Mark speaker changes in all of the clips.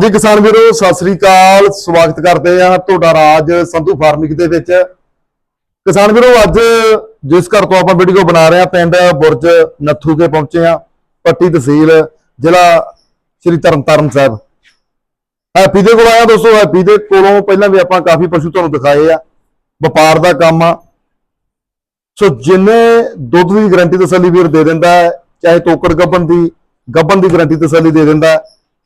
Speaker 1: ਹਾਂਜੀ ਕਿਸਾਨ ਵੀਰੋ ਸਤਿ ਸ੍ਰੀ ਅਕਾਲ। ਸਵਾਗਤ ਕਰਦੇ ਆ ਤੁਹਾਡਾ ਰਾਜ ਸੰਧੂ ਫਾਰਮਿੰਗ ਦੇ ਵਿੱਚ। ਕਿਸਾਨ ਵੀਰੋ ਅੱਜ ਜਿਸ ਘਰ ਤੋਂ ਆਪਾਂ ਵੀਡੀਓ ਬਣਾ ਰਹੇ ਆ ਪਿੰਡ ਬੁਰਜ ਨੱਥੂ ਕੇ ਪਹੁੰਚੇ ਆ ਪੱਟੀ ਤਹਿਸੀਲ ਜ਼ਿਲ੍ਹਾ ਸ੍ਰੀ ਤਰਨਤਾਰਨ ਸਾਹਿਬ। ਹੈਪੀ ਦੇ ਕੋਲ ਆਇਆ ਦੋਸਤੋ ਹੈਪੀ ਦੇ ਕੋਲੋਂ ਪਹਿਲਾਂ ਵੀ ਆਪਾਂ ਕਾਫੀ ਪਸ਼ੂ ਤੁਹਾਨੂੰ ਦਿਖਾਏ ਆ। ਵਪਾਰ ਦਾ ਕੰਮ ਆ। ਸੋ ਜਿੰਨੇ ਦੁੱਧ ਦੀ ਗਾਰੰਟੀ ਤਸੱਲੀ ਵੀਰ ਦੇ ਦਿੰਦਾ ਹੈ, ਚਾਹੇ ਤੋਕੜ ਗੱਬਨ ਦੀ ਗੱਬਨ ਦੀ ਗਾਰੰਟੀ ਤਸੱਲੀ ਦੇ ਦਿੰਦਾ ਹੈ,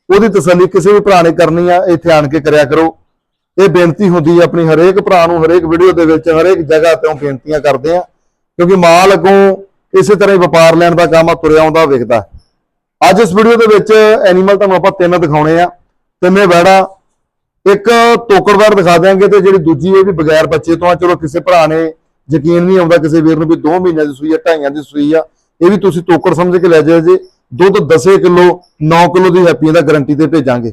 Speaker 1: ਉਹਦੀ ਤਸੱਲੀ ਕਿਸੇ ਵੀ ਭਰਾ ਨੇ ਕਰਨੀ ਆ, ਇੱਥੇ ਆਣ ਕੇ ਕਰਿਆ ਕਰੋ। ਇਹ ਬੇਨਤੀ ਹੁੰਦੀ ਹੈ ਆਪਣੀ ਹਰੇਕ ਭਰਾ ਨੂੰ, ਹਰੇਕ ਵੀਡੀਓ ਦੇ ਵਿੱਚ, ਹਰੇਕ ਜਗ੍ਹਾ ਤੋਂ ਬੇਨਤੀਆਂ ਕਰਦੇ ਆ। ਕਿਉਂਕਿ ਮਾਲ ਅੱਗੋਂ ਇਸੇ ਤਰ੍ਹਾਂ ਹੀ ਵਪਾਰ ਲੈਣ ਦਾ ਕੰਮ ਆ, ਤੁਰਿਆ ਆਉਂਦਾ ਵਿਕਦਾ ਅੱਜ ਇਸ ਵੀਡੀਓ ਦੇ ਵਿੱਚ ਐਨੀਮਲ ਤੁਹਾਨੂੰ ਆਪਾਂ ਤਿੰਨ ਦਿਖਾਉਣੇ ਆ। ਤਿੰਨੇ ਵੈੜਾ। ਇੱਕ ਤੋਕੜਵਾਰ ਦਿਖਾ ਦਿਆਂਗੇ ਤੇ ਜਿਹੜੀ ਦੂਜੀ ਇਹ ਵੀ ਬਗੈਰ ਬੱਚੇ ਤੋਂ ਆ। ਚਲੋ ਕਿਸੇ ਭਰਾ ਨੇ ਯਕੀਨ ਨਹੀਂ ਆਉਂਦਾ ਕਿਸੇ ਵੀਰ ਨੂੰ ਵੀ 2 ਮਹੀਨਿਆਂ ਦੀ ਸੂਈ ਆ, ਢਾਈਆਂ ਦੀ ਸੂਈ ਆ। ਇਹ ਵੀ ਤੁਸੀਂ ਤੋਕੜ ਸਮਝ ਕੇ ਲੈ ਜਾਓ ਜੀ। ਦੁੱਧ 10 ਕਿਲੋ 9 ਕਿਲੋ ਦੀ ਹੈਪੀਆਂ ਦਾ ਗਾਰੰਟੀ ਤੇ ਭੇਜਾਂਗੇ।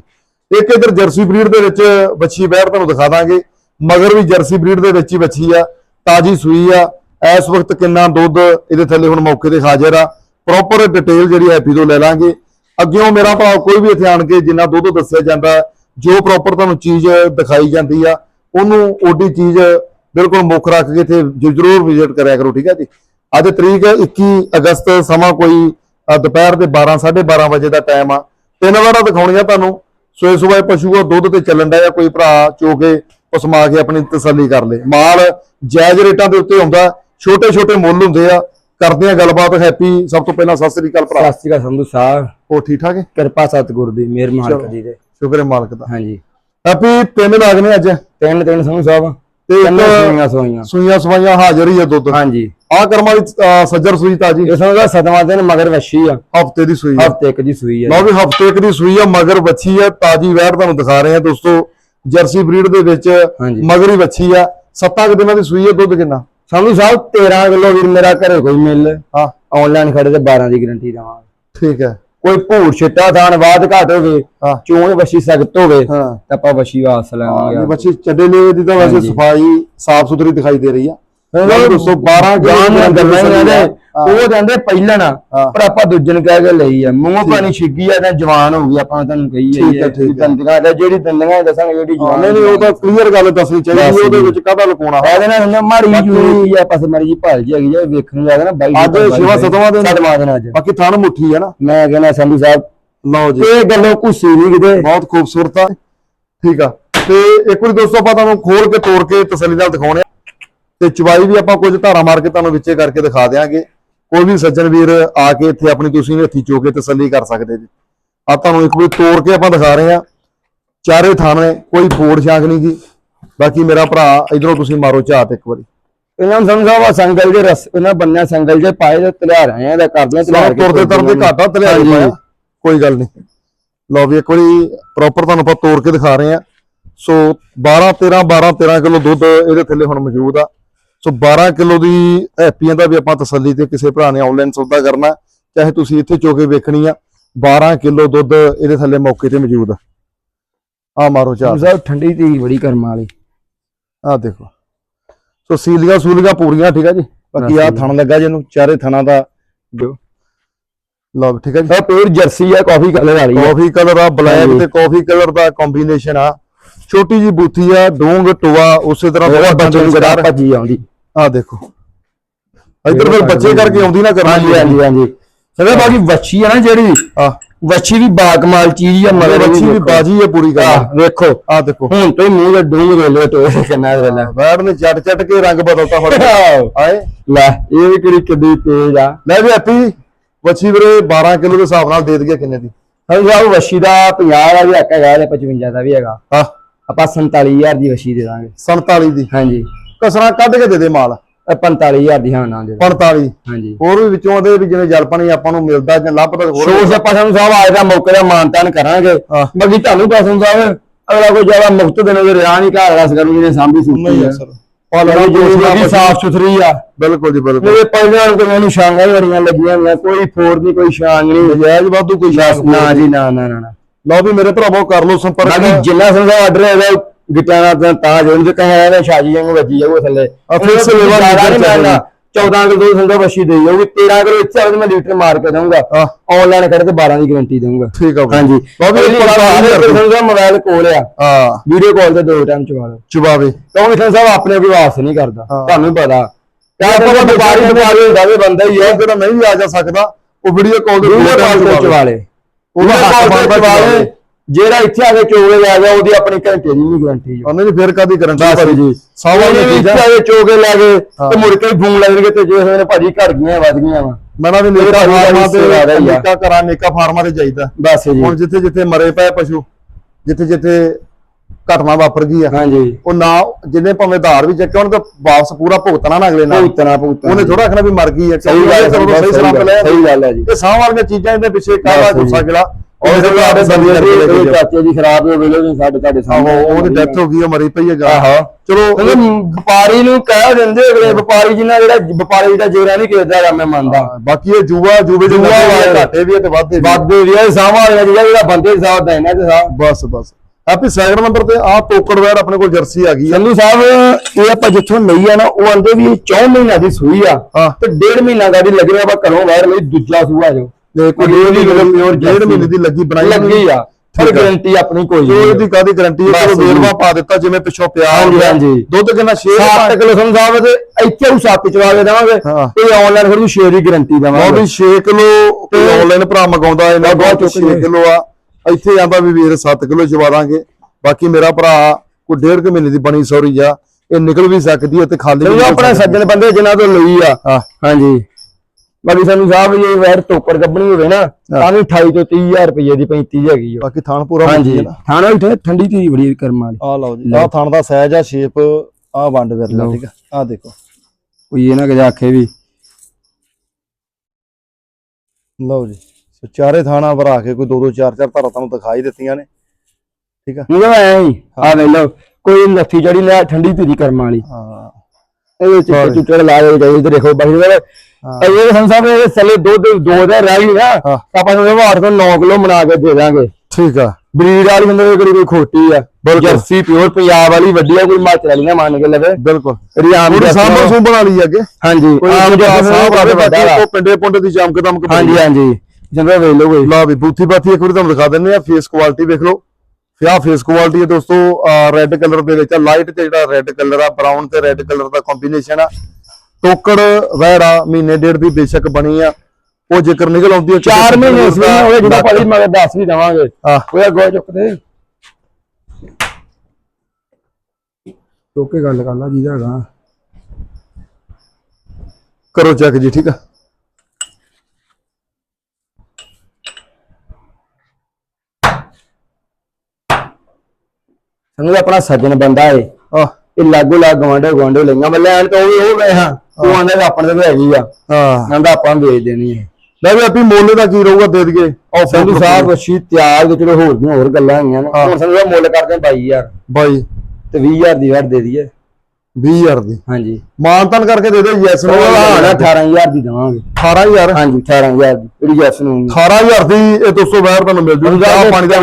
Speaker 1: ਇੱਕ ਇਧਰ ਜਰਸੀ ਬਰੀਡ ਦੇ ਵਿੱਚ ਬੱਚੀ ਬੈਰ ਤੁਹਾਨੂੰ ਦਿਖਾ ਦਾਂਗੇ। ਮਗਰ ਵੀ ਜਰਸੀ ਬਰੀਡ ਦੇ ਵਿੱਚ ਹੀ ਬੱਚੀ ਆ, ਤਾਜੀ ਸੂਈ ਆ। ਇਸ ਵਕਤ ਕਿੰਨਾ ਦੁੱਧ ਇਹਦੇ ਥੱਲੇ ਹੁਣ ਮੌਕੇ ਤੇ ਹਾਜ਼ਰ ਆ। ਪ੍ਰੋਪਰ ਡਿਟੇਲ ਜਿਹੜੀ ਹੈਪੀ ਤੋਂ ਲੈ ਲਾਂਗੇ। ਅੱਗਿਓਂ ਮੇਰਾ ਭਾਵ ਕੋਈ ਵੀ ਇੱਥੇ ਆਣ ਕੇ ਜਿੰਨਾ ਦੁੱਧ ਦੱਸਿਆ ਜਾਂਦਾ, ਜੋ ਪ੍ਰੋਪਰ ਤੁਹਾਨੂੰ ਚੀਜ਼ ਦਿਖਾਈ ਜਾਂਦੀ ਆ, ਉਹਨੂੰ ਓਡੀ ਚੀਜ਼ ਬਿਲਕੁਲ ਮੁੱਖ ਰੱਖ ਕੇ ਇੱਥੇ ਜ਼ਰੂਰ ਵਿਜ਼ਿਟ ਕਰਿਆ ਕਰੋ, ਠੀਕ ਹੈ ਜੀ। ਅੱਜ ਤਰੀਕ ਹੈ 21 ਅਗਸਤ, ਸਮਾਂ ਕੋਈ ਦੁਪਹਿਰ ਦੇ 12 12:30 ਵਜੇ ਦਾ ਟਾਈਮ ਆ। ਤਿੰਨ ਵਾਰਾਂ ਦਿਖਾਉਣੀਆਂ ਤੁਹਾਨੂੰ। ਸੋਏ ਸੋਏ ਪਸ਼ੂ ਆ ਦੁੱਧ ਤੇ ਚੱਲਣ ਦਾ ਕੋਈ ਭਰਾ ਚੋ ਕੇ ਪਸਮਾ ਕੇ ਆਪਣੀ ਤਸੱਲੀ ਕਰ ਲੇ। ਮਾਲ ਜਾਇਜ਼ ਰੇਟਾਂ ਦੇ ਉੱਤੇ ਹੁੰਦਾ ਛੋਟੇ ਛੋਟੇ ਮੁੱਲ ਹੁੰਦੇ ਆ। ਕਰਦੇ ਆ ਗੱਲਬਾਤ ਹੈਪੀ ਸਭ ਤੋਂ ਪਹਿਲਾਂ ਸਤਿ ਸ੍ਰੀ ਅਕਾਲ ਭਰਾ।
Speaker 2: ਸਤਿ ਸ਼੍ਰੀ ਅਕਾਲ ਸੰਧੂ ਸਾਹਿਬ।
Speaker 1: ਹੋ ਠੀਕ ਠਾਕ ਹੈ?
Speaker 2: ਕਿਰਪਾ ਸਤਿਗੁਰ ਦੀ ਮਿਹਰ ਮਾਲਕ। ਜੀ ਦੇ।
Speaker 1: ਸ਼ੁਕਰ ਹੈ ਮਾਲਕ ਦਾ।
Speaker 2: ਹਾਂਜੀ।
Speaker 1: ਹੈਪੀ ਤਿੰਨ ਲੱਗ ਨੇ ਅੱਜ?
Speaker 2: ਤਿੰਨ ਤਿੰਨ ਸੰਧੂ ਸਾਹਿਬ।
Speaker 1: ਤੇ
Speaker 2: ਸੂਈਆਂ ਸੂਈਆਂ।
Speaker 1: ਸੂਈਆਂ ਸਵਾਈਆਂ ਹਾਜ਼ਰ ਹੀ ਆ ਦੁੱਧ।
Speaker 2: ਹਾਂਜੀ।
Speaker 1: ਆ ਕਰਮਾਂ ਦੀ ਅ, ਸੱਜਰ ਸੂਈ ਤਾਜੀ।
Speaker 2: ਇਹ ਸੰਧੂ ਦਾ ਸਤਵਾਂ ਦਿਨ ਮਗਰ ਵਸ਼ੀ ਆ।
Speaker 1: ਹਫ਼ਤੇ ਦੀ ਸੂਈ ਆ।
Speaker 2: ਹਫ਼ਤੇ ਇੱਕ ਦੀ ਸੂਈ ਆ।
Speaker 1: ਲਓ ਵੀ ਹਫ਼ਤੇ ਇੱਕ ਦੀ ਸੂਈ ਆ ਮਗਰ ਬੱਚੀ ਆ ਤਾਜੀ ਵੈੜ ਤੁਹਾਨੂੰ ਦਿਖਾ ਰਹੇ ਆ ਦੋਸਤੋ। ਜਰਸੀ ਬਰੀਡ ਦੇ ਵਿੱਚ
Speaker 2: ਹਾਂਜੀ।
Speaker 1: ਮਗਰ ਹੀ ਬੱਚੀ ਆ। ਸੱਤਾਂ ਕੁ ਦਿਨਾਂ ਦੀ ਸੂਈ ਆ ਦੁੱਧ ਕਿੰਨਾ?
Speaker 2: ਸੰਧੂ ਸਾਹਿਬ 13 ਕਿਲੋ ਵੀਰ ਮੇਰਾ ਘਰੇ ਕੋਈ ਮਿਲ।
Speaker 1: ਹਾਂ।
Speaker 2: ਆਨਲਾਈਨ ਖੜੇ ਤੇ 12 ਦੀ ਗਾਰੰਟੀ ਦਵਾਂਗੇ।
Speaker 1: ਠੀਕ ਹੈ।
Speaker 2: ਕੋਈ ਭੂਰ ਛਿੱਟਾ ਥਾਣ ਬਾਦ ਘਾਟ ਹੋਵੇ
Speaker 1: ਹਾਂ।
Speaker 2: ਚੋਣ ਵਸ਼ੀ ਸਖਤ ਹੋਵੇ
Speaker 1: ਹਾਂ।
Speaker 2: ਤਾਂ ਆਪਾਂ ਵਸ਼ੀ ਵਾਸ ਲਾਵਾਂਗੇ
Speaker 1: ਬੱਚੀ ਚੱਡੇ ਲੈ ਦੀ ਤਾਂ ਵੈਸੇ
Speaker 2: ਹਾਂਜੀ।
Speaker 1: ਸਫ਼ਾਈ ਸਾਫ਼ ਸੁਥਰੀ ਦਿਖਾਈ ਦੇ ਰਹੀ ਆ। ਲਓ ਦੋਸਤੋ 12
Speaker 2: ਜਾਨ ਨਾਲ ਗੱਲਾਂ ਹੀ। ਆਂਦੇ
Speaker 1: ਹਾਂ।
Speaker 2: ਉਹ ਕਹਿੰਦੇ। ਪਰ ਆਪਾਂ ਦੂਜਣ ਕਹਿ ਕੇ ਲਈ ਆ। ਮੂੰਹ ਪਾਣੀ ਛਿੱਗੀ ਆ ਤਾਂ ਜਵਾਨ ਹੋ ਗਈ ਆਪਾਂ ਤੁਹਾਨੂੰ ਕਹੀ
Speaker 1: ਠੀਕ ਹੈ, ਠੀਕ ਹੈ।
Speaker 2: ਦੰਦਗਾ ਦਾ ਜਿਹੜੀ ਦੰਦਗਾ ਇਹ ਦੱਸਾਂਗੇ ਜਿਹੜੀ ਜਵਾਨ
Speaker 1: ਨਹੀਂ ਨਹੀਂ ਉਹ ਤਾਂ ਕਲੀਅਰ ਗੱਲ ਦੱਸਣੀ ਚਾਹੀਦੀ
Speaker 2: ਬਸ
Speaker 1: ਉਹਦੇ
Speaker 2: ਜੀ।
Speaker 1: ਵਿੱਚ ਕਾਹਦਾ ਲੁਕਾਉਣਾ?
Speaker 2: ਇਹਦੇ ਨਾਲ ਹੁੰਦਾ ਮਾੜੀ ਆ ਪਾਸੇ ਮਾਰੀ ਜੀ ਭਾਲ ਜੀ ਹੈਗੀ ਜੇ ਵੇਖਣ ਨੂੰ ਲੱਗਦਾ ਨਾ ਬਾਈ
Speaker 1: ਅੱਜ ਛੇਵਾਂ ਸੱਤਵਾਂ ਦਿਨ।
Speaker 2: ਸੱਤਵਾਂ ਦਿਨ ਅੱਜ।
Speaker 1: ਬਾਕੀ ਥਣ ਮੁੱਠੀ ਹੈ ਨਾ।
Speaker 2: ਮੈਂ ਕਹਿੰਦਾ ਸੰਧੂ ਸਾਹਿਬ
Speaker 1: ਲਓ ਜੀ।
Speaker 2: ਇਹ ਗੱਲੋਂ ਕੁਸੀ ਨਹੀਂ ਕਿਤੇ?
Speaker 1: ਬਹੁਤ ਖੂਬਸੂਰਤ ਆ। ਠੀਕ ਆ। ਤੇ ਇੱਕ ਵਾਰੀ ਦੋਸਤੋ ਆਪਾਂ ਤੁਹਾਨੂੰ ਖੋਲ ਕੇ ਤੋੜ ਕੇ ਤਸੱਲੀ ਨਾਲ ਦਿਖਾਉਣੇ ਤੇ ਚਵਾਈ ਵੀ ਆਪਾਂ ਕੁਝ ਧਾਰਾ ਮਾਰ ਕੇ ਤੁਹਾਨੂੰ ਵਿੱਚੇ ਕਰਕੇ ਦਿਖਾ ਦਿਆਂਗੇ। ਕੋਈ ਵੀ ਸੱਜਣ ਵੀਰ ਆ ਕੇ ਇੱਥੇ ਆਪਣੀ ਤੁਸੀਂ ਹੱਥੀ ਚੋ ਕੇ ਤਸੱਲੀ ਕਰ ਸਕਦੇ ਜੀ। ਆ ਤੁਹਾਨੂੰ ਇੱਕ ਵਾਰੀ ਤੋੜ ਕੇ ਆਪਾਂ ਦਿਖਾ ਰਹੇ ਆ ਚਾਰੇ ਥਾਣੇ ਕੋਈ ਫੋੜ ਛਾਂਕ ਨਹੀਂ ਗੀ। ਬਾਕੀ ਮੇਰਾ ਭਰਾ ਇਧਰੋਂ ਤੁਸੀਂ ਮਾਰੋ ਝਾਤ ਇੱਕ ਵਾਰੀ।
Speaker 2: ਇਹਨਾਂ ਨੂੰ ਸਮਝਾ ਵਾ ਸੰਗਲ ਦੇ ਰਸ ਇਹਨਾਂ ਬੰਨਿਆ ਸੰਗਲ ਦੇ ਪਾਏ ਤੇ ਤਲਿਆ ਰਹੇ ਆ ਇਹਦਾ ਕਰਦੇ ਆ
Speaker 1: ਸਲਾਹ ਤੁਰਦੇ ਤੁਰਦੇ ਘਾਟਾ ਤਲਿਆ। ਪਾਇਆ। ਕੋਈ ਗੱਲ ਨਹੀਂ। ਲਓ ਵੀ ਇੱਕ ਵਾਰੀ ਪ੍ਰੋਪਰ ਤੁਹਾਨੂੰ ਆਪਾਂ ਤੋੜ ਕੇ ਦਿਖਾ ਰਹੇ ਆ ਸੋ 12 13 12 13 ਕਿਲੋ ਦੁੱਧ ਇਹਦੇ ਥੱਲੇ ਹੁਣ ਮੌਜੂਦ ਆ। ਸੋ 12 ਕਿਲੋ ਦੀ ਹੈਪੀਆਂ ਦਾ ਵੀ ਆਪਾਂ ਤਸੱਲੀ ਤੇ ਕਿਸੇ ਭਰਾ ਨੇ ਆਨਲਾਈਨ ਸੌਦਾ ਕਰਨਾ ਚਾਹੇ ਤੁਸੀਂ ਇੱਥੇ ਚੋ ਕੇ ਵੇਖਣੀ ਆ 12 ਕਿਲੋ ਦੁੱਧ ਇਹਦੇ ਥੱਲੇ ਮੌਕੇ ਤੇ ਮੌਜੂਦ ਆ। ਆ ਮਾਰੋ ਚਾਰ
Speaker 2: ਸਾਹਿਬ ਠੰਡੀ ਧੀ ਬੜੀ ਕਰਮ ਵਾਲੀ।
Speaker 1: ਆ ਦੇਖੋ। ਸੋ ਸੀਲੀਆਂ ਸੂਲੀਆਂ ਪੂਰੀਆਂ ਠੀਕ ਆ ਜੀ? ਬਾਕੀ ਆ ਥਣ ਲੱਗਾ ਜਿਹਨੂੰ ਚਾਰੇ ਥਣਾ ਦਾ।
Speaker 2: ਜੋ।
Speaker 1: ਲਓ ਠੀਕ ਆ ਜੀ।
Speaker 2: ਸਭ ਪਿਓਰ ਜਰਸੀ ਆ ਕਾਫੀ ਕਲਰ ਵਾਲੀ ਆ।
Speaker 1: ਕਾਫੀ ਕਲਰ ਆ ਬਲੈਕ। ਤੇ ਕਾਫੀ ਕਲਰ ਦਾ ਕੰਬੀਨੇਸ਼ਨ ਆ। ਛੋਟੀ ਜੀ ਬੂਥੀ ਆ ਡੂੰਗ ਟੋਆ ਉਸੇ ਤਰ੍ਹਾਂ ਬਹੁਤ
Speaker 2: ਬੱਚੇ ਨੂੰ ਕਿਹੜਾ ਭੱਜੀ ਆਉਂਦੀ।
Speaker 1: ਆ ਦੇਖੋ। ਇੱਧਰ ਫਿਰ ਬੱਚੇ ਕਰਕੇ ਆਉਂਦੀ ਨਾ
Speaker 2: ਹਾਂਜੀ
Speaker 1: ਕਰਨੀ
Speaker 2: ਹਾਂਜੀ ਹਾਂਜੀ। ਸਦਾ ਬਾਕੀ ਵੱਛੀ ਆ ਨਾ ਜਿਹੜੀ
Speaker 1: ਆ
Speaker 2: ਵੱਛੀ ਵੀ ਬਾਕਮਾਲ ਚੀਜ਼ ਆ
Speaker 1: ਮਗਰ ਬੱਚੀ ਵੀ ਬਾਜੀ ਹੈ ਪੂਰੀ
Speaker 2: ਆ
Speaker 1: ਗੱਲ
Speaker 2: ਵੇਖੋ।
Speaker 1: ਆ ਦੇਖੋ।
Speaker 2: ਹੁਣ ਤੋਂ ਹੀ ਮੂੰਹ ਦੇ ਡੂੰਗ ਰੋਲੇ ਟੋਏ ਕਿੰਨਾ ਰੋਲਾ
Speaker 1: ਬੈੜ ਨੇ ਚੱਟ ਚੱਟ ਕੇ ਰੰਗ ਬਦਲਤਾ ਫੜ ਕੇ। ਆਏ।
Speaker 2: ਲੈ ਇਹ ਵੀ ਕਿਹੜੀ ਕਿੱਡੀ ਤੇਜ਼ ਆ।
Speaker 1: ਲੈ ਵੀ ਹੈਪੀ ਬੱਚੀ ਵੀਰੇ 12 ਕਿਲੋ ਦੇ ਹਿਸਾਬ ਨਾਲ ਦੇ ਦਈਏ ਕਿੰਨੇ ਦੀ।
Speaker 2: ਹਾਂ ਸਾਹਿਬ ਵੱਛੀ ਦਾ 50 ਦਾ ਵੀ ਹੱਕ ਹੈਗਾ ਤੇ 55 ਦਾ ਵੀ ਹੈਗਾ।
Speaker 1: ਆ
Speaker 2: ਆਪਾਂ 47000 ਦੀ ਵੱਛੀ ਦੇ ਦਾਂਗੇ।
Speaker 1: 47 ਦੀ।
Speaker 2: ਹਾਂਜੀ।
Speaker 1: ਕਸਰਾ ਕੱਢ ਕੇ ਦੇ ਦੇ ਮਾਲ।
Speaker 2: ਇਹ 45000 ਦੀ ਹਾਂ ਨਾ ਦੇ ਦਾਂਗੇ।
Speaker 1: 45
Speaker 2: ਹਾਂਜੀ।
Speaker 1: ਹੋਰ ਵੀ ਵਿੱਚੋਂ ਉਹਦੇ ਵੀ ਜਿਵੇਂ ਜਲਪਣੀ ਆਪਾਂ ਨੂੰ ਮਿਲਦਾ ਜਾਂ ਲੱਭਦਾ ਹੋਰ
Speaker 2: ਸ਼ੋਰ ਸੇ ਪਸੰਦ ਸਾਹਿਬ ਆਏ ਦਾ ਮੌਕੇ ਦਾ ਮਾਨਤਾਨ ਕਰਾਂਗੇ। ਬਾਕੀ ਤੁਹਾਨੂੰ ਪਸੰਦ ਸਾਹਿਬ ਅਗਲਾ ਕੋਈ ਜ਼ਿਆਦਾ ਮੁਕਤ ਦੇ ਨਜ਼ਰ ਰਿਆ ਨਹੀਂ ਘਰ ਰਸ ਕਰੂ ਜਿਹਨੇ ਸਾਂਭੀ
Speaker 1: ਨਹੀਂ
Speaker 2: ਹੈ।
Speaker 1: ਸਰ। ਪਾਲਣਾ
Speaker 2: ਲੜਾਈ
Speaker 1: ਜੋ
Speaker 2: ਜਿਹੜੀ ਸਾਫ਼ ਸੁਥਰੀ ਆ।
Speaker 1: ਬਿਲਕੁਲ ਜੀ ਬਿਲਕੁਲ।
Speaker 2: ਮੇਰੇ ਪਹਿਲਾਂ ਨੂੰ ਮੈਨੂੰ ਸ਼ਾਂਗਾਂ ਬੜੀਆਂ ਲੱਗੀਆਂ ਹੋਈਆਂ ਕੋਈ ਫੋਰ ਨਹੀਂ ਕੋਈ ਸ਼ਾਂਗ ਨਹੀਂ।
Speaker 1: ਨਜਾਇਜ਼ ਵਾਧੂ ਕੋਈ ਸ਼ਾਸ
Speaker 2: ਨਾ ਜੀ ਨਾ ਨਾ ਨਾ
Speaker 1: ਲਓ ਵੀ ਮੇਰੇ ਭਰਾਵੋ ਕਰ ਲਓ ਸੰਪਰਕ।
Speaker 2: ਬਾਕੀ ਜਿੰਨਾ ਸੰਸਾ ਆਰਡਰ ਹੈਗਾ ਗਿੱਟਾਂ ਨਾਲ ਤਾਂ ਤਾਂ ਜੋਨ ਜੇ ਕਹੇ ਆਇਆ ਸ਼ਾਜੀ ਵਾਂਗੂ ਵੱਜੀ ਜਾਊਗਾ ਥੱਲੇ।
Speaker 1: ਆ ਫਿਰ
Speaker 2: ਜ਼ਿਆਦਾ
Speaker 1: ਨਹੀਂ।
Speaker 2: ਮਿਲਣਾ। 14 ਕਿਲੋ ਦੁੱਧ ਸੰਦਾ ਬੱਛੀ ਦੇ ਜਾਊਗੀ। 13 ਕਿਲੋ ਇੱਥੇ ਤੇ ਮੈਂ ਲੀਟਰ ਮਾਰ ਕੇ ਦਊਂਗਾ। ਆਨਲਾਈਨ ਖੜੇ ਤੇ 12 ਦੀ ਗਾਰੰਟੀ ਦਊਂਗਾ।
Speaker 1: ਠੀਕ ਆ
Speaker 2: ਹਾਂਜੀ।
Speaker 1: ਵੀ
Speaker 2: ਸਾਰੇ। ਕਿਸਮ ਦਾ ਮੋਬਾਈਲ ਕੋਲ ਆ।
Speaker 1: ਹਾਂ।
Speaker 2: ਵੀਡੀਓ ਕਾਲ ਤੇ ਦੋ ਟਾਈਮ ਚਵਾ ਲਓ।
Speaker 1: ਚੁਬਾਵੇ।
Speaker 2: ਕਿਉਂਕਿ ਸੰਧੂ ਸਾਹਿਬ ਆਪਣੇ ਕੋਈ ਵਾਸ ਨਹੀਂ ਕਰਦਾ। ਤੁਹਾਨੂੰ ਵੀ ਪਤਾ। ਕਿਆ
Speaker 1: ਆਪਾਂ
Speaker 2: ਵਪਾਰੀ ਵਪਾਰੀ ਹੁੰਦਾ ਵੀ ਬੰਦਾ ਹੀ ਹੈ
Speaker 1: ਜਿਹੜਾ ਨਹੀਂ ਵੀ ਆ ਜਾ ਸਕਦਾ ਉਹ ਵੀਡੀਓ ਕਾਲ ਦੇ
Speaker 2: ਤੇ ਚਵਾ ਲੇ ਕਾਲ
Speaker 1: ਹੱਕ
Speaker 2: ਤੇ
Speaker 1: ਬਣਦਾ
Speaker 2: ਚਵਾ ਲੇ
Speaker 1: ਚਵਾਵੇ।
Speaker 2: ਜਿਹੜਾ ਇੱਥੇ ਆ ਕੇ ਚੋਗੇ ਲੈ ਗਿਆ ਉਹਦੀ ਆਪਣੀ ਘੰਟੇ ਦੀ ਵੀ ਗਾਰੰਟੀ ਹੈ
Speaker 1: ਉਹਨੇ ਜੀ ਫਿਰ ਕਾਦੀ ਗਰੰਟੀ
Speaker 2: ਜੀ।
Speaker 1: ਸਾਵਾ ਦੀ ਚੀਜ਼
Speaker 2: ਇੱਥੇ
Speaker 1: ਆ
Speaker 2: ਆ ਕੇ ਚੋਗੇ ਲੈ ਗਏ। ਤੇ ਮੁੜ ਕੇ ਫੋਨ ਲੱਗਣਗੇ ਤੇ ਜੇ ਹੋਏ ਨੇ ਭਾਜੀ ਘੜ ਗਈਆਂ ਵੱਧ ਗਈਆਂ ਵਾ।
Speaker 1: ਮੈਂ ਨਾ ਵੀ ਨੇਕਾ
Speaker 2: ਦਾ
Speaker 1: ਫਾਰਮਾਂ ਤੇ। ਨੇਕਾ ਕਰਾਂ ਨੇਕਾ ਫਾਰਮਾਂ ਤੇ ਜਾਈਦਾ।
Speaker 2: ਬਸ ਜੀ।
Speaker 1: ਹੁਣ ਜਿੱਥੇ ਜਿੱਥੇ ਮਰੇ ਪਏ ਪਸ਼ੂ ਜਿੱਥੇ ਜਿੱਥੇ ਘਟਨਾ ਵਾਪਰ ਗਈ ਆ
Speaker 2: ਹਾਂਜੀ
Speaker 1: ਉਹ ਨਾ ਜਿੰਨੇ ਭਾਵੇਂ ਧਾਰ ਵੀ ਚੱਕੇ ਉਹਨਾਂ ਤਾਂ ਵਾਪਸ ਪੂਰਾ ਭੁਗਤਣਾ ਨਾ ਅਗਲੇ ਨਾਲ।
Speaker 2: ਭੂਤਨਾ ਭੂਤਨਾ
Speaker 1: ਉਹਨੇ ਥੋੜਾ ਆਖਣਾ ਵੀ ਮਰ ਗਈ ਹੈ
Speaker 2: ਸਹੀ ਗੱਲ ਹੈ
Speaker 1: ਚਲੋ ਸਹੀ ਸਲਾਮ
Speaker 2: ਗੱਲ
Speaker 1: ਲੈ
Speaker 2: ਹੈ, ਸਹੀ ਗੱਲ ਹੈ ਜੀ।
Speaker 1: ਤੇ ਸਾਹ ਵਾਲੀਆਂ ਚੀਜ਼ਾਂ ਇਹਦੇ ਪਿੱਛੇ ਕਾਹਦਾ। ਗੁੱਸਾ ਗਿਲਾ?
Speaker 2: ਔਰ
Speaker 1: ਉਹਦੇ
Speaker 2: ਸਾਡੇ ਬੰਦੇ ਦੇ ਚਾਚੇ ਦੀ ਖਰਾਬ ਹੋ ਗਈ ਉਹ ਸਾਡੇ ਤੁਹਾਡੇ
Speaker 1: ਆਹੋ
Speaker 2: ਸਾਹਮਣੇ
Speaker 1: ਉਹਦੀ ਡੈਥ ਹੋ ਗਈ ਉਹ ਮਰੀ ਪਈ ਹੈ ਗਾ
Speaker 2: ਆਹੋ।
Speaker 1: ਚਲੋ
Speaker 2: ਵਪਾਰੀ ਨੂੰ ਕਹਿ ਦਿੰਦੇ ਅਗਲੇ ਵਪਾਰੀ ਜਿੰਨਾ ਜਿਹੜਾ ਵਪਾਰੀ ਦਾ ਜੇਰਾ ਨਹੀਂ ਖੇਡਦਾ ਹੈਗਾ ਮੈਂ ਮੰਨਦਾ।
Speaker 1: ਬਾਕੀ ਇਹ ਜੂਆ ਜੂਵੇ ਦੇ ਵੀ ਆ,
Speaker 2: ਵਾਲੇ।
Speaker 1: ਘਾਟੇ ਵੀ ਆ ਤੇ ਵਾਧੇ ਵੀ ਆ।
Speaker 2: ਵਾਦੇ ਵੀ ਇਹ ਸਾਹ ਵਾਲਾ ਜਿਹੜਾ ਜਿਹੜਾ ਬੰਦੇ ਸਾਹ ਦਾ ਇਹਨਾਂ ਦੇ ਸਾਹ
Speaker 1: ਬਸ ਬਸ। ਹੈਪੀ ਸੈਕਿੰਡ ਨੰਬਰ ਤੇ ਆ ਤੋਕੜ ਵੈਰ ਆਪਣੇ ਕੋਲ ਜਰਸੀ ਆ ਗਈ ਆ।
Speaker 2: ਸੰਧੂ ਸਾਹਿਬ ਇਹ ਆਪਾਂ ਜਿੱਥੋਂ ਲਈ ਆ ਨਾ ਉਹ ਆਂਦੇ ਵੀ ਇਹ 4 ਮਹੀਨਿਆਂ ਦੀ ਸੂਈ ਆ ਤੇ ਡੇਢ ਮਹੀਨਾ ਦਾ ਦੀ ਲੱਗਣਾ ਆਪਾਂ ਘਰੋਂ ਬਾਹਰ ਲਈ ਦੂਜਾ ਸੂਆ ਜੋ।
Speaker 1: ਤੇ ਕੋਈ
Speaker 2: ਡੇਢ ਮਹੀਨੇ
Speaker 1: ਮਹੀਨੇ ਡੇਢ ਮਹੀਨੇ ਦੀ ਲੱਗੀ ਬਣਾਈ
Speaker 2: ਲੱਗੀ ਆ ਪਰ। ਗਾਰੰਟੀ ਆਪਣੀ ਕੋਈ ਨਹੀਂ
Speaker 1: ਇਹਦੀ ਕਾਦੀ ਗਾਰੰਟੀ ਹੈ ਚਲੋ। ਵੇਰਵਾ ਪਾ ਦਿੱਤਾ ਜਿਵੇਂ ਪਿੱਛੋਂ ਪਿਆ ਹੁੰਦਾ। ਦੁੱਧ ਕਿੰਨਾ 6
Speaker 2: 7 ਕਿਲੋ ਸਾਹਿਬ ਤੇ ਇੱਥੇ ਉਹ 7 ਚਵਾ ਕੇ ਦੇਵਾਂਗੇ
Speaker 1: ਹਾਂ।
Speaker 2: ਤੇ ਆਨਲਾਈਨ ਫਿਰ ਵੀ 6 ਦੀ ਗਾਰੰਟੀ
Speaker 1: ਉਹ
Speaker 2: ਦੇਵਾਂਗੇ
Speaker 1: ਵੀ 6 ਕਿਲੋ ਆਨਲਾਈਨ ਭਰਾ ਮੰਗਾਉਂਦਾ ਇਹਨਾਂ
Speaker 2: ਬਹੁਤ
Speaker 1: ਕੋਲ
Speaker 2: ਚੁੱਕ
Speaker 1: 6 ਕਿਲੋ ਆ। ਇੱਥੇ ਆਂਦਾ ਵੀ ਵੀਰ 7 ਕਿਲੋ ਚਵਾ ਦਾਂਗੇ। ਬਾਕੀ ਮੇਰਾ ਭਰਾ ਕੋਈ ਡੇਢ ਕੁ ਮਹੀਨੇ ਦੀ ਬਣੀ ਸੌਰੀ ਆ। ਇਹ ਨਿਕਲ ਵੀ ਸਕਦੀ ਹੈ ਤੇ ਖਾਲੀ
Speaker 2: ਆਪਣੇ ਸੱਜਣ ਬੰਦੇ ਜਿਨ੍ਹਾਂ ਤੋਂ ਲਈ ਆ। ਹਾਂਜੀ। ਬਾਕੀ ਸਾਨੂੰ ਸਾਹਿਬ ਜੇ ਵੈਰ ਟੋਕਰ ਗੱਬਣੀ ਹੋਵੇ ਨਾ ਤਾਂ ਵੀ 28 ਤੋਂ 30000 ਰੁਪਏ ਦੀ 35 ਹੈਗੀ ਆ।
Speaker 1: ਬਾਕੀ ਥਾਣ ਪੂਰਾ
Speaker 2: ਹਾਂਜੀ ਥਾਣਾ ਇੱਥੇ ਠੰਡੀ ਧੀ ਬੜੀ ਕਰਮ ਵਾਲੀ।
Speaker 1: ਆ ਲਓ ਜੀ ਆ ਥਾਣ ਦਾ ਸਾਈਜ਼ ਆ ਸ਼ੇਪ ਆ ਵੰਡ ਵਿਰਲਾ
Speaker 2: ਲਓ।
Speaker 1: ਠੀਕ ਆ। ਆ ਦੇਖੋ।
Speaker 2: ਕੋਈ ਇਹ ਨਾ ਕਿ ਆਖੇ ਵੀ।
Speaker 1: ਲਓ ਜੀ ਸੋ ਚਾਰੇ ਥਾਣਾ ਭਰਾ ਕੇ ਕੋਈ ਦੋ ਦੋ ਚਾਰ ਚਾਰ ਧਾਰਾਂ ਤੁਹਾਨੂੰ ਦਿਖਾਈ ਦਿੱਤੀਆਂ ਨੇ ਠੀਕ ਆ।
Speaker 2: ਉਹ ਐ ਹੀ ਆ ਵੇ ਲੋ ਕੋਈ ਨੱਥੀ ਜੜੀ ਲੈ ਠੰਡੀ ਧੀ ਕਰਮ ਵਾਲੀ।
Speaker 1: ਹਾਂ।
Speaker 2: ਇਹਦੇ ਚਿੱਟੇ. ਚੁੱਟੇ ਲਾ ਦੇ ਜਾਈ ਤੇ ਦੇਖੋ ਦੇ ਇਹ ਸੰਸਾਰ ਦੇ ਥੱਲੇ ਦੁੱਧ ਦੋ ਦਾ ਰਹਿ ਗਈ ਨਾ। ਆਪਾਂ ਨੂੰ ਵਿਵਹਾਰ ਤੋਂ 9 ਕਿਲੋ ਬਣਾ ਕੇ ਦੇ ਦਾਂਗੇ।
Speaker 1: ਠੀਕ ਆ।
Speaker 2: ਬਰੀਡ ਵਾਲੀ ਬੰਦੇ ਦੀ ਕੋਈ ਕੋਈ ਖੋਟੀ ਆ। ਜਰਸੀ ਪਿਓਰ ਪੰਜਾਬ ਵਾਲੀ ਵੱਡੀ ਆ ਕੋਈ ਹਿਮਾਚਲ ਵਾਲੀ ਨਾ ਮੰਨ ਕੇ ਲਵੇ।
Speaker 1: ਬਿਲਕੁਲ।
Speaker 2: ਜਿਹੜੀ ਆਮ
Speaker 1: ਥੋੜੀ
Speaker 2: ਜਰਸੀ
Speaker 1: ਸਾਂਭੋ
Speaker 2: ਆ।
Speaker 1: ਸੂੰ ਬਣਾ ਲਈ ਅੱਗੇ
Speaker 2: ਹਾਂਜੀ ਆਮ
Speaker 1: ਸਾਹ
Speaker 2: ਸਾਹਬ
Speaker 1: ਬਾਕੀ
Speaker 2: ਵੱਡਾ
Speaker 1: ਉਹ ਪਿੰਡੇ ਪੁੰਡੇ ਦੀ ਚਮਕ ਦਮਕ
Speaker 2: ਹਾਂਜੀ ਹਾਂਜੀ। ਜੰਦਰ ਵੇਖ ਲਓ ਕੋਈ।
Speaker 1: ਲਾ ਵੀ ਬੂਥੀ ਬਾਥੀ ਇੱਕ ਵਾਰੀ ਤੁਹਾਨੂੰ ਦਿਖਾ ਦਿੰਨੇ ਆ ਫੇਸ ਕੁਆਲਿਟੀ ਵੇਖ ਲਓ। ਆਹ ਫੇਸ ਕੁਆਲਿਟੀ ਹੈ ਦੋਸਤੋ? ਰੈੱਡ ਕਲਰ ਦੇ ਵਿੱਚ ਲਾਈਟ ਤੇ ਜਿਹੜਾ ਰੈੱਡ ਕਲਰ ਆ ਬਰਾਊਨ ਤੇ ਰੈੱਡ ਕਲਰ ਦਾ ਕੰਬੀਨੇਸ਼ਨ ਆ। ਟੋਕੜ ਵਹਿੜਾ ਮਹੀਨੇ ਡੇਢ ਦੀ ਬੇਸ਼ੱਕ ਬਣੀ ਆ। ਉਹ ਜ਼ਿਕਰ ਨਿਕਲ ਆਉਂਦੀ ਹੈ
Speaker 2: 4 ਮਹੀਨੇ ਸੀ ਹੋਏ ਜਿਹਦਾ ਭਾਜੀ ਮਗਰ ਦੱਸ ਵੀ ਦਵਾਂਗੇ।
Speaker 1: ਹਾਂ।
Speaker 2: ਕੋਈ ਅੱਗੋਂ ਚੁੱਕਦੇ ਚੁੱਕੇ ਗੱਲ ਕਰ ਲਾ ਜਿਹਦਾ ਹੈਗਾ।
Speaker 1: ਕਰੋ ਚੈੱਕ ਜੀ ਠੀਕ ਆ?
Speaker 2: ਸਾਨੂੰ ਆਪਣਾ ਸੱਜਣ ਬੰਦਾ ਏ।
Speaker 1: ਆ
Speaker 2: ਇਹ ਲਾਗੋ ਲਾਗ ਗਵਾਂਡੇ ਗਵਾਂਡੇ ਲਈਆਂ। ਮੈਂ ਲੈਣ ਤਾਂ ਉਹ ਵੀ ਉਹ ਗਏ ਹਾਂ। ਉਹ ਆਂਦਾ ਵੀ ਆਪਣੇ ਤੇ ਹੈਗੀ ਆ।
Speaker 1: ਹਾਂ।
Speaker 2: ਕਹਿੰਦਾ ਆਪਾਂ ਵੇਚ ਦੇਣੀ ਹੈ
Speaker 1: ਲੈ ਵੀ ਆਪੀ ਮੁੱਲ ਦਾ ਕੀ ਰਹੂਗਾ ਦੇ ਦਈਏ? ਆਹ
Speaker 2: ਸੰਧੂ ਸਾਹਿਬ ਅੱਛੀ ਤਿਆਰ ਦੇ ਚਲੋ ਹੋਰ ਦੀਆਂ ਹੋਰ ਗੱਲਾਂ ਹੈਗੀਆਂ ਨੇ। ਹੁਣ ਸਾਹਿਬ ਮੁੱਲ ਕਰਦੇ 22000
Speaker 1: ਬਾਈ।
Speaker 2: ਤੇ 20000 ਦੀ ਵਾਰ ਦੇ ਦਈਏ।
Speaker 1: 20000 ਦੀ।
Speaker 2: ਹਾਂਜੀ।
Speaker 1: ਮਾਨਤਨ ਕਰਕੇ ਦੇ ਦੇ ਯੈਸ
Speaker 2: ਉਹ ਹਾਂ। 18000 ਦੀ ਦਵਾਂਗੇ।
Speaker 1: 18000
Speaker 2: ਹਾਂਜੀ 18000 ਦੀ। ਜਿਹੜੀ ਜੈਸ ਨੂੰ
Speaker 1: 18000 ਦੀ ਇਹ 200 ਬਾਹਰ ਤੁਹਾਨੂੰ ਮਿਲ ਜੂਗੀ। ਪਾਣੀ ਦਾ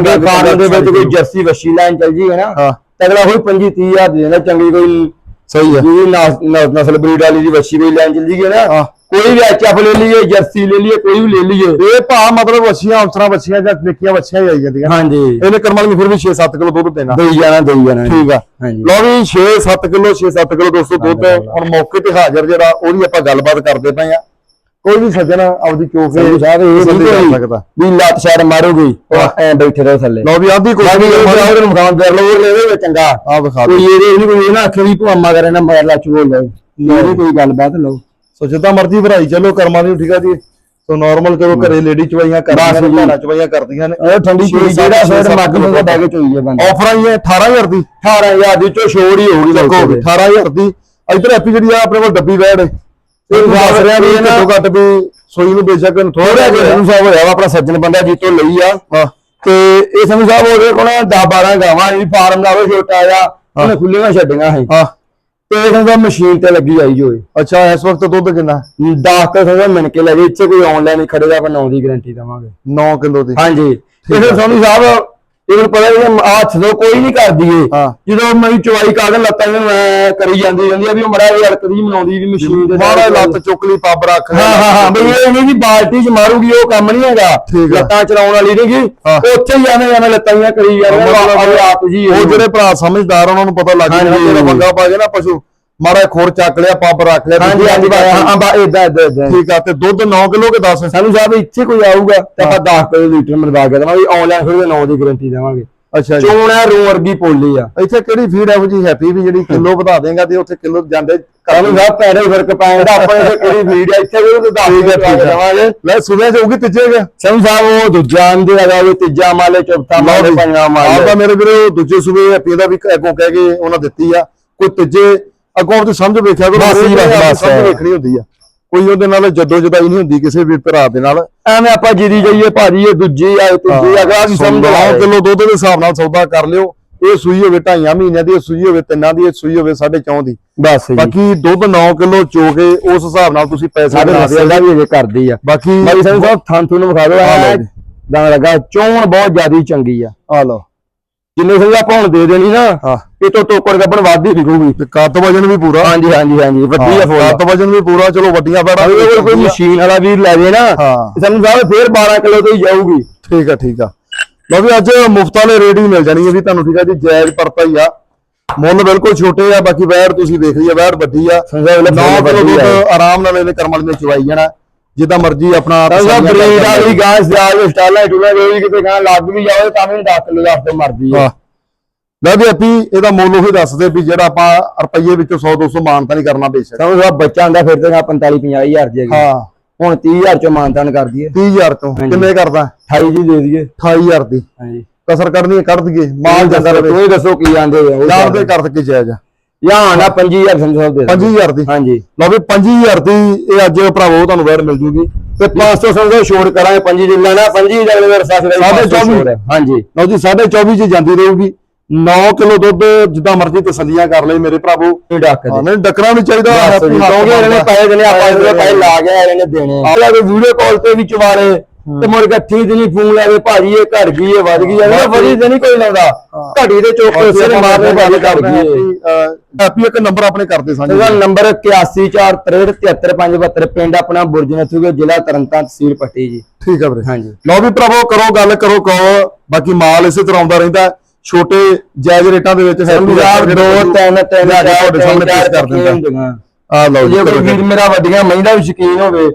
Speaker 2: ਵਿੱਚ ਕੋਈ ਜਰਸੀ ਵਸ਼ੀ ਲੈਣ ਚੱਲ ਜੀ ਹੈ ਨਾ।
Speaker 1: ਹਾਂ।
Speaker 2: ਤਗੜਾ ਹੋਈ 25 30000 ਦੀ ਦੇਣਾ ਚੰਗੀ ਕੋਈ
Speaker 1: ਸਹੀ ਹੈ।
Speaker 2: ਨਸ- ਨਸਲ ਬਰੀਡ ਵਾਲੀ ਦੀ ਵੱਛੀ ਕੋਈ ਲੈਣ ਚੱਲ ਜੀ ਹੈ ਨਾ ਕੋਈ ਵੀ ਐਚਐਫ ਲੈ ਲਈਏ ਜਰਸੀ ਲੈ ਲਈਏ ਕੋਈ ਵੀ ਲੈ ਲਈਏ।
Speaker 1: ਇਹ ਭਾ ਮਤਲਬ ਵੱਛੀਆਂ ਅਫਸਰਾਂ ਵੱਛੀਆਂ ਜਾਂ ਨਿੱਕੀਆਂ ਵੱਛੀਆਂ ਹੀ ਆਈ ਜਾਂਦੀਆਂ।
Speaker 2: ਹਾਂਜੀ।
Speaker 1: ਇਹਨੇ ਕਰਮਾਂ ਨੂੰ ਫਿਰ ਵੀ 6-7 ਕਿਲੋ ਦੁੱਧ ਦੇਣਾ।
Speaker 2: ਦੇਈ ਜਾਣਾ ਦੇਈ ਜਾਣਾ।
Speaker 1: ਠੀਕ ਆ।
Speaker 2: ਹਾਂਜੀ।
Speaker 1: ਲਓ ਵੀ 6-7 ਕਿਲੋ 6-7 ਕਿਲੋ ਦੋਸਤੋ ਦੁੱਧ ਹੁਣ ਮੌਕੇ ਤੇ ਹਾਜ਼ਰ ਜਿਹੜਾ ਉਹਦੀ ਆਪਾਂ ਗੱਲਬਾਤ ਕਰਦੇ ਪਏ ਆ। ਕੋਈ ਵੀ ਸੱਜਣ ਆਪਦੀ
Speaker 2: ਸੰਧੂ ਸਾਹਿਬ ਇਹ ਨਹੀਂ
Speaker 1: ਕਰ ਸਕਦਾ।
Speaker 2: ਵੀ ਲੱਤ ਛੜ ਮਾਰੂਗੀ ਐ ਬੈਠੇ ਰਹੋ ਥੱਲੇ।
Speaker 1: ਲਓ ਵੀ ਆਦੀ ਕੋਈ
Speaker 2: ਬਾਕੀ ਉਹ ਉਹਦੇ ਨੂੰ ਮਕਾਨ ਕਰ ਲਓ ਉਹ ਲੈਵੇ ਚੰਗਾ।
Speaker 1: ਆ ਵਿਖਾ
Speaker 2: ਕੋਈ ਇਹਦੇ ਨਹੀਂ ਕੋਈ ਨਾ ਅੱਖੇ ਵੀ ਭੁਆਮਾ ਕਰੇ ਨਾ ਮਗਰ ਲਾ ਚੂੋ ਲਓ। ਇਹ ਕੋਈ ਗੱਲਬਾਤ ਲਓ।
Speaker 1: ਸੋ ਜਿੱਦਾਂ ਮਰਜ਼ੀ ਭਰਾਈ ਚੱਲੋ ਕਰਮਾਂ ਦੀ ਠੀਕ ਆ ਜੀ। ਸੋ ਨਾਰਮਲ ਕਰੋ ਘਰੇ ਲੇਡੀ ਚਵਾਈਆਂ ਕਰਦੀਆਂ ਨੇ। ਭੈਣਾਂ ਚਵਾਈਆਂ ਕਰਦੀਆਂ ਨੇ।
Speaker 2: ਉਹ ਠੰਡੀ ਚੀਜ਼ ਜਿਹੜਾ
Speaker 1: ਸੱਤ
Speaker 2: ਮੱਗ ਨੂੰ ਬੈ ਕੇ ਚੋਈ ਹੈ ਬੰਦਾ।
Speaker 1: ਆਫਰਾਂ ਹੀ ਹੈ 18000 ਦੀ।
Speaker 2: 18000 ਦੀ ਚੋ ਛੋੜ ਹੀ ਹੋਊਗੀ ਲੋਕੋ
Speaker 1: 18000 ਦੀ। ਇਧਰ ਐਪੀ ਜਿਹੜੀ ਆ ਆਪਣੇ ਕੋਲ ਡੱਬੀ ਵੈੜ ਇਹ ਦੱਸ ਰਿਹਾ ਵੀ ਘੱਟੋ ਘੱਟ ਵੀ ਸੋਈ ਨੂੰ ਬੇਸ਼ੱਕ ਥੋੜਾ
Speaker 2: ਥੋੜਾ ਜਿਹਾ ਸੰਧੂ ਸਾਹਿਬ ਹੋਇਆ ਵਾ ਆਪਣਾ ਸੱਜਣ ਬੰਦਾ ਜੀ ਤੋਂ ਲਈ ਆ।
Speaker 1: ਹਾਂ।
Speaker 2: ਤੇ ਇਹ ਸੰਧੂ ਸਾਹਿਬ ਉਹਦੇ ਕੋਲ 10 12 ਗਾਵਾਂ ਇਹ ਫਾਰਮ ਦਾ ਉਹ ਛੋਟਾ ਆ ਉਹਨੇ ਖੁੱਲੀਆਂ ਛੱਡੀਆਂ ਸੀ।
Speaker 1: ਹਾਂ।
Speaker 2: ਤੇ ਮਸ਼ੀਨ ਤੇ ਲੱਗੀ ਆਈ ਜੋ
Speaker 1: ਅੱਛਾ ਇਸ ਵਕਤ ਦੁੱਧ ਕਿੰਨਾ?
Speaker 2: 10 ਤੇ ਸਾਹਿਬ ਮਿਣ ਕੇ ਲੈ ਗਏ ਇੱਥੇ ਕੋਈ ਆਨਲਾਈਨ ਖੜੇ ਦਾ ਆਪਾਂ 9 ਦੀ ਗਾਰੰਟੀ ਦਵਾਂਗੇ।
Speaker 1: 9 ਕਿਲੋ ਦੀ।
Speaker 2: ਹਾਂਜੀ। ਇਹ ਸੰਧੂ ਸਾਹਿਬ ਇਹਨੂੰ ਪਤਾ ਇਹ ਹੱਥ ਤੋਂ ਕੋਈ ਨਹੀਂ ਕਰਦੀ ਏ
Speaker 1: ਹਾਂ।
Speaker 2: ਜਦੋਂ ਮੈਂ ਚਵਾਈ ਕਾਗਲ ਲੱਤਾਂ ਨੂੰ ਐ ਕਰੀ ਜਾਂਦੀ ਜਾਂਦੀ ਆ ਵੀ ਉਹ ਮੜਾ ਇਹ ਹਲਕਦੀ ਮਨਾਉਂਦੀ ਵੀ ਮਸ਼ੀਨ ਦੇ ਨਾਲ।
Speaker 1: ਮਾੜਾ ਲੱਤ ਚੁੱਕ ਲਈ ਪੱਬ ਰੱਖ
Speaker 2: ਹਾਂ ਹਾਂ ਹਾਂ ਬਈ ਇਹ ਨਹੀਂ ਵੀ ਬਾਲਟੀ ਚ ਮਾਰੂਗੀ ਉਹ ਕੰਮ ਨਹੀਂ ਹੈਗਾ
Speaker 1: ਠੀਕ ਆ।
Speaker 2: ਲੱਤਾਂ ਚਲਾਉਣ ਵਾਲੀ ਨਹੀਂਗੀ
Speaker 1: ਹਾਂ।
Speaker 2: ਉੱਥੇ ਹੀ ਐਵੇਂ ਐਵੇਂ ਲੱਤਾਂ ਜਿਹੀਆਂ ਕਰੀ ਜਾਂਦੇ
Speaker 1: ਮਤਲਬ
Speaker 2: ਆਪ ਜੀ
Speaker 1: ਉਹ ਜਿਹੜੇ ਭਰਾ ਸਮਝਦਾਰ ਉਹਨਾਂ ਨੂੰ ਪਤਾ ਲੱਗ ਜਾਂਦਾ
Speaker 2: ਹਾਂਜੀ।
Speaker 1: ਜਿਹੜਾ ਬੰਗਾ ਪਾ ਕੇ ਨਾ ਪਸ਼ੂ ਮਾੜਾ ਖੋਰ ਚੱਕ ਲਿਆ ਪੱਬ ਰੱਖ ਲਿਆ
Speaker 2: ਹਾਂਜੀ ਹਾਂਜੀ ਹਾਂ ਬਾ ਇਦਾਂ ਇਦਾਂ
Speaker 1: ਠੀਕ ਆ ਤੇ ਦੁੱਧ 9 ਕਿਲੋ ਕੇ 10
Speaker 2: ਸਾਨੂੰ ਸਾਹਿਬ ਇੱਥੇ ਕੋਈ ਆਊਗਾ ਤਾਂ ਆਪਾਂ 10 ਕਿਲੋ ਲੀਟਰ ਮਰਵਾ ਕੇ ਦੇਵਾਂਗੇ ਆਨਲਾਈਨ ਫਿਰ 9 ਦੀ ਗਾਰੰਟੀ ਦੇਵਾਂਗੇ।
Speaker 1: ਅੱਛਾ ਜੀ।
Speaker 2: ਚੋਣ ਹੈ ਰੂੰ ਵਰਗੀ ਪੋਲੀ ਆ।
Speaker 1: ਇੱਥੇ ਕਿਹੜੀ ਫੀਡ ਇਹੋ ਜੀ ਹੈਪੀ ਵੀ ਜਿਹੜੀ ਕਿਲੋ ਵਧਾ ਦੇਗਾ ਤੇ ਉੱਥੇ ਕਿਲੋ ਜਾਂਦੇ
Speaker 2: ਸਾਨੂੰ ਸਾਹਿਬ ਪੈਰੇ ਫ਼ਰਕ ਪੈਂਦਾ ਆਪਣੇ ਇੱਥੇ ਕਿਹੜੀ ਫੀਡ ਆ ਇੱਥੇ ਕੋਈ ਤਾਂ 10
Speaker 1: ਠੀਕ ਹੈ,
Speaker 2: ਕਿਲੋ
Speaker 1: ਠੀਕ ਹੈ।
Speaker 2: ਦੇਵਾਂਗੇ।
Speaker 1: ਲੈ ਸੁਬਹ ਜਾਊਗੀ ਤੀਜੇ ਗਿਆ
Speaker 2: ਸਾਨੂੰ ਸਾਹਿਬ ਉਹ ਦੂਜਾ ਆਂਦੇ ਹੈਗਾ ਉਹ ਤੀਜਾ ਮਾਲੇ ਚੌਥਾ ਮਾਲੇ ਪੰਜਵਾਂ
Speaker 1: ਆਪ
Speaker 2: ਮਾਲੇ
Speaker 1: ਤਾਂ ਮੇਰੇ ਵੀਰੇ ਦੂਜੇ ਸੂਬੇ ਹੈਪੀ ਦਾ ਵੀ ਅੱਗੋਂ ਕਹਿ ਕੇ ਉਹਨਾਂ ਦਿੱਤੀ ਆ। ਕੋਈ ਤੀਜੇ ਅੱਗੋਂ ਤੁਸੀਂ ਸਮਝ ਵੇਖਿਆ ਕਰੋ
Speaker 2: ਬਸ ਜੀ, ਬਸ।
Speaker 1: ਸਮਝ ਵੇਖਣੀ ਹੁੰਦੀ ਆ। ਕੋਈ ਉਹਦੇ ਨਾਲ ਜੱਦੋ ਜਦਾਈ ਨਹੀਂ ਹੁੰਦੀ ਕਿਸੇ ਵੀ ਭਰਾ ਦੇ ਨਾਲ।
Speaker 2: ਐਵੇਂ ਆਪਾਂ ਜਿਰੀ ਜਾਈਏ ਭਾਜੀ ਇਹ ਦੂਜੀ ਆ ਇਹ ਤੀਜੀ ਆ ਗਾ ਸਮਝ
Speaker 1: 9
Speaker 2: ਆਓ
Speaker 1: ਕਿਲੋ ਦੁੱਧ ਦੇ ਹਿਸਾਬ ਨਾਲ ਸੌਦਾ ਕਰ ਲਿਓ। ਇਹ ਸੂਈ ਹੋਵੇ ਢਾਈਆਂ ਮਹੀਨਿਆਂ ਦੀ ਇਹ ਸੂਈ ਹੋਵੇ ਤਿੰਨਾਂ ਦੀ ਇਹ ਸੂਈ ਹੋਵੇ ਸਾਢੇ ਚੌਂ ਦੀ।
Speaker 2: ਬਸ ਜੀ।
Speaker 1: ਬਾਕੀ ਦੁੱਧ 9 ਕਿਲੋ ਚੋ ਕੇ ਉਸ ਹਿਸਾਬ ਨਾਲ ਤੁਸੀਂ ਪੈਸੇ
Speaker 2: ਸਾਡੇ
Speaker 1: ਬਣਾ
Speaker 2: ਨਸਲ ਦਾ ਵੀ ਅਜੇ ਕਰਦੀ ਆ।
Speaker 1: ਬਾਕੀ
Speaker 2: ਬਾਈ ਸਾਨੂੰ ਸਾਹਿਬ ਥਾਂ ਥੂ ਨੂੰ ਵਿਖਾ ਦਿਓ
Speaker 1: ਆ ਲਓ ਜੀ।
Speaker 2: ਦਾਂ ਲੱਗਾ ਚੋਣ ਬਹੁਤ ਜ਼ਿਆਦੀ ਚੰਗੀ ਆ।
Speaker 1: ਆ ਲਓ।
Speaker 2: ਜਿੰਨੇ ਸਹੀ ਆਪਾਂ ਹੁਣ ਦੇ ਦੇਣੀ ਨਾ
Speaker 1: ਹਾਂ।
Speaker 2: ਇਹ ਤੋਂ ਟੋਕਰ ਗੱਬਣ ਵੱਧਦੀ ਵਿਕੂਗੀ।
Speaker 1: ਤੇ ਕੱਦ ਵਜਨ ਵੀ ਪੂਰਾ।
Speaker 2: ਹਾਂਜੀ ਹਾਂਜੀ ਹਾਂਜੀ ਵੱਡੀ ਆ ਫੋਨ
Speaker 1: ਕੱਦ ਵਜਨ ਵੀ ਪੂਰਾ ਚਲੋ ਵੱਡੀਆਂ ਬੈੜਾਂ
Speaker 2: ਅਗਰ ਕੋਈ- ਕੋਈ ਮਸ਼ੀਨ ਵਾਲਾ ਵੀਰ ਲੈ ਜੇ ਨਾ
Speaker 1: ਹਾਂ।
Speaker 2: ਤੇ ਸਾਨੂੰ ਸਾਹਿਬ ਫੇਰ 12 ਕਿਲੋ ਤੋਂ ਹੀ ਜਾਊਗੀ।
Speaker 1: ਠੀਕ ਆ ਠੀਕ ਆ। ਲਓ ਵੀ ਅੱਜ ਮੁਫਤ ਵਾਲੇ ਰੇਟ ਹੀ ਮਿਲ ਜਾਣੀ ਹੈ ਵੀ ਤੁਹਾਨੂੰ ਠੀਕ ਆ ਜੀ ਜਾਇਜ਼ ਪਰਤਾ ਹੀ ਆ। ਮੁੱਲ ਬਿਲਕੁਲ ਛੋਟੇ ਆ ਬਾਕੀ ਵੈੜ ਤੁਸੀਂ ਦੇਖ ਲਈ ਆ ਵੈੜ ਵੱਡੀ ਆ।
Speaker 2: ਸੰਸਾਰ
Speaker 1: 9
Speaker 2: ਵੱਡੀ
Speaker 1: ਕਿਲੋ ਦੁੱਧ
Speaker 2: ਆ।
Speaker 1: ਆਰਾਮ ਨਾਲ ਇਹਨੇ ਕਰਮ ਵਾਲੀ ਨੇ ਚਵਾਈ ਜਾਣਾ। ਜਿੱਦਾਂ ਮਰਜ਼ੀ ਆਪਣਾ ਤਸੱਲੀਆਂ
Speaker 2: ਬਰੀਡ ਵਾਲੀ ਗਾਂ ਸਿਆਲ ਸਟਾਲਾ ਟੁਲਾ ਕੋਈ ਕਿਤੇ ਗਾਂ ਲੱਗ ਵੀ ਜਾਵੇ ਤਾਂ ਵੀ 10 ਕਿਲੋ ਦਾ ਤੇ ਮਰਦੀ ਆ
Speaker 1: ਹਾਂ ਲੈ ਵੀ ਆਪੀ ਇਹਦਾ ਮੁੱਲ ਉਹੀ ਦੱਸਦੇ ਵੀ ਜਿਹੜਾ ਆਪਾਂ ਰੁਪਈਏ ਵਿੱਚੋਂ 100 200 ਮਾਨਤਾ ਨਹੀਂ ਕਰਨਾ ਬੇਸ਼ੱਕ।
Speaker 2: ਸਾਨੂੰ ਸਾਹਿਬ ਬੱਚਾ ਹੁੰਦਾ ਫਿਰ ਤੇ 45 50 ਹਜ਼ਾਰ ਦੀ ਹੈਗੀ।
Speaker 1: ਹਾਂ।
Speaker 2: ਹੁਣ 30000 ਚੋਂ ਮਾਨਤਾਨ ਕਰ ਦਈਏ।
Speaker 1: 30000 ਤੋਂ। ਕਿੰਨੇ ਕਰਦਾ?
Speaker 2: 28 ਜੀ ਦੇ ਦਈਏ।
Speaker 1: 28000 ਦੀ।
Speaker 2: ਹਾਂਜੀ।
Speaker 1: ਕਸਰ ਹੈ, ਕੱਢ ਦਈਏ। ਮਾਲ ਜਾਂਦਾ
Speaker 2: ਤੁਸੀਂ ਦੱਸੋ ਕੀ ਆਂਦੇ ਹੋ
Speaker 1: ਚਾਰ ਦੇ ਕਰ ਕੇ ਜਾਇਜ਼
Speaker 2: ਜਾਂ ਨਾ 25000 ਸੰਧੂ ਸਾਹਿਬ ਦੇ ਦਿਓ।
Speaker 1: 25000 ਦੀ?
Speaker 2: ਹਾਂਜੀ।
Speaker 1: ਲਓ ਵੀ 25000 ਦੀ ਇਹ ਅੱਜ ਭਰਾਵੋ ਤੁਹਾਨੂੰ ਵੈਰ ਮਿਲ ਜੂਗੀ।
Speaker 2: ਤੇ 500 ਸੰਧੂ ਛੋੜ ਕਰਾਂਗੇ 5 ਦੀ ਲੈਣਾ 5 ਦੀ ਅਗਲੇ ਵਾਰ ਸਾਥ ਦੇ
Speaker 1: ਸਾਢੇ ਚੌਵੀ।
Speaker 2: ਹਾਂਜੀ।
Speaker 1: ਲਓ ਜੀ 24 ਚ ਜਾਂਦੀ ਰਹੂਗੀ। 9 ਕਿਲੋ ਦੁੱਧ ਜਿੱਦਾਂ ਮਰਜ਼ੀ ਤਸੱਲੀਆਂ ਕਰ ਲਈ ਮੇਰੇ ਭਰਾਵੋ।
Speaker 2: ਇਹ ਡੱਕ
Speaker 1: ਹਾਂ
Speaker 2: ਦੇ
Speaker 1: ਨਹੀਂ ਡੱਕਣਾ ਵੀ ਚਾਹੀਦਾ
Speaker 2: ਕਿਉਂਕਿ ਇਹਨਾਂ ਨੇ। ਪੈਸੇ ਦੇਣੇ ਆਪਾਂ ਇਹਦੇ ਪੈਸੇ ਲਾ ਕੇ ਇਹਨਾਂ ਨੇ ਦੇਣੇ ਆ ਵੀਡੀਓ ਕਾਲ ਤੇ ਵੀ ਚਵਾਰੇ ਤੇ ਮੁੜ ਕੇ ਠੀਕ ਦਿਨੀ ਫੋਨ ਲਾ ਕੇ ਭਾਜੀ ਇਹ ਘਟ ਗਈ ਇਹ ਵੱਧ ਗਈ ਇਹ ਵਧੀ ਤੇ ਨਹੀਂ ਕੋਈ ਲਾਉਂਦਾ। ਘਟੀ ਦੇ ਚੋਕੇ ਸਿਰ ਮਾਰਨੇ ਗੱਲ ਕਰ ਗਈ
Speaker 1: ਹੈਪੀ, ਇੱਕ ਨੰਬਰ ਆਪਣੇ ਕਰਦੇ ਸਾਂਝੇ
Speaker 2: ਇਹਦਾ ਨੰਬਰ 8143373572 ਪਿੰਡ ਆਪਣਾ ਬੁਰਜ ਨਥੂਗੇ ਜ਼ਿਲ੍ਹਾ ਤਰਨਤਾਰਨ ਤਹਿਸੀਲ ਪੱਟੀ ਜੀ।
Speaker 1: ਠੀਕ ਹੈ ਵੀਰੇ।
Speaker 2: ਹਾਂਜੀ।
Speaker 1: ਲਓ ਵੀ ਭਰਾਵੋ ਕਰੋ ਗੱਲ ਕਰੋ ਕਹੋ ਬਾਕੀ ਮਾਲ ਇਸੇ ਤਰ੍ਹਾਂ ਆਉਂਦਾ ਰਹਿੰਦਾ। ਹੈ। ਛੋਟੇ ਜਾਇਜ਼ ਰੇਟਾਂ ਦੇ ਵਿੱਚ ਹੈਪੀ
Speaker 2: ਯਾਰ
Speaker 1: ਕੇ ਤੁਹਾਡੇ ਸਾਹਮਣੇ ਪੇਸ਼ ਕਰ ਦਿੰਦਾ। ਆ ਲਓ ਜੀ
Speaker 2: ਜੇ ਕੋਈ
Speaker 1: ਕਰੋ
Speaker 2: ਵੀਰ ਮੇਰਾ ਵੱਡੀਆਂ ਮਹਿੰਦਾ ਵੀ ਸ਼ਕੀਨ ਹੋਵੇ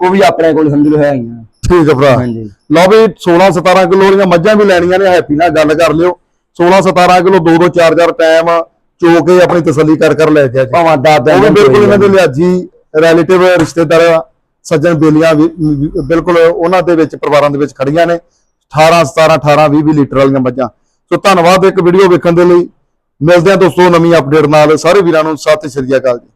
Speaker 2: ਉਹ ਵੀ ਆਪਣੇ ਕੋਲ ਸਮਝ ਲਓ ਹੈਗੀਆਂ।
Speaker 1: ਠੀਕ ਹੈ ਭਰਾ।
Speaker 2: ਹਾਂਜੀ।
Speaker 1: ਲਓ ਵੀ 16 17 ਕਿਲੋ ਦੀਆਂ ਮੱਝਾਂ ਵੀ ਲੈਣੀਆਂ ਨੇ ਹੈਪੀ ਨਾਲ ਗੱਲ ਕਰ ਲਿਓ। 16 17 ਕਿਲੋ 2 2 4 4 ਟਾਈਮ ਚੋ ਕੇ ਆਪਣੀ ਤਸੱਲੀ ਕਰ ਕਰ ਲੈ ਕੇ ਆ ਜੀ।
Speaker 2: ਭਾਵਾਂ ਦਾਦਾ
Speaker 1: ਉਹ ਬਿਲਕੁਲ ਇਹਨਾਂ ਦੇ ਲਿਆਜੀ ਰਿਲੇਟਿਵ ਰਿਸ਼ਤੇਦਾਰ ਸੱਜਣ ਬੇਲੀਆਂ ਬਿਲਕੁਲ ਉਹਨਾਂ ਦੇ ਵਿੱਚ ਪਰਿਵਾਰਾਂ ਦੇ ਵਿੱਚ ਖੜੀਆਂ ਨੇ। 18 17 18 20 20 ਲੀਟਰ ਵਾਲੀਆਂ ਮੱਝਾਂ। ਸੋ ਧੰਨਵਾਦ ਇੱਕ ਵੀਡੀਓ ਵੇਖਣ ਦੇ ਲਈ। ਮਿਲਦੇ ਹਾਂ ਦੋਸਤੋ ਨਵੀਂ ਅਪਡੇਟ ਨਾਲ। ਸਾਰੇ ਵੀਰਾਂ ਨੂੰ ਸਤਿ ਸ਼੍ਰੀ ਅਕਾਲ ਜੀ।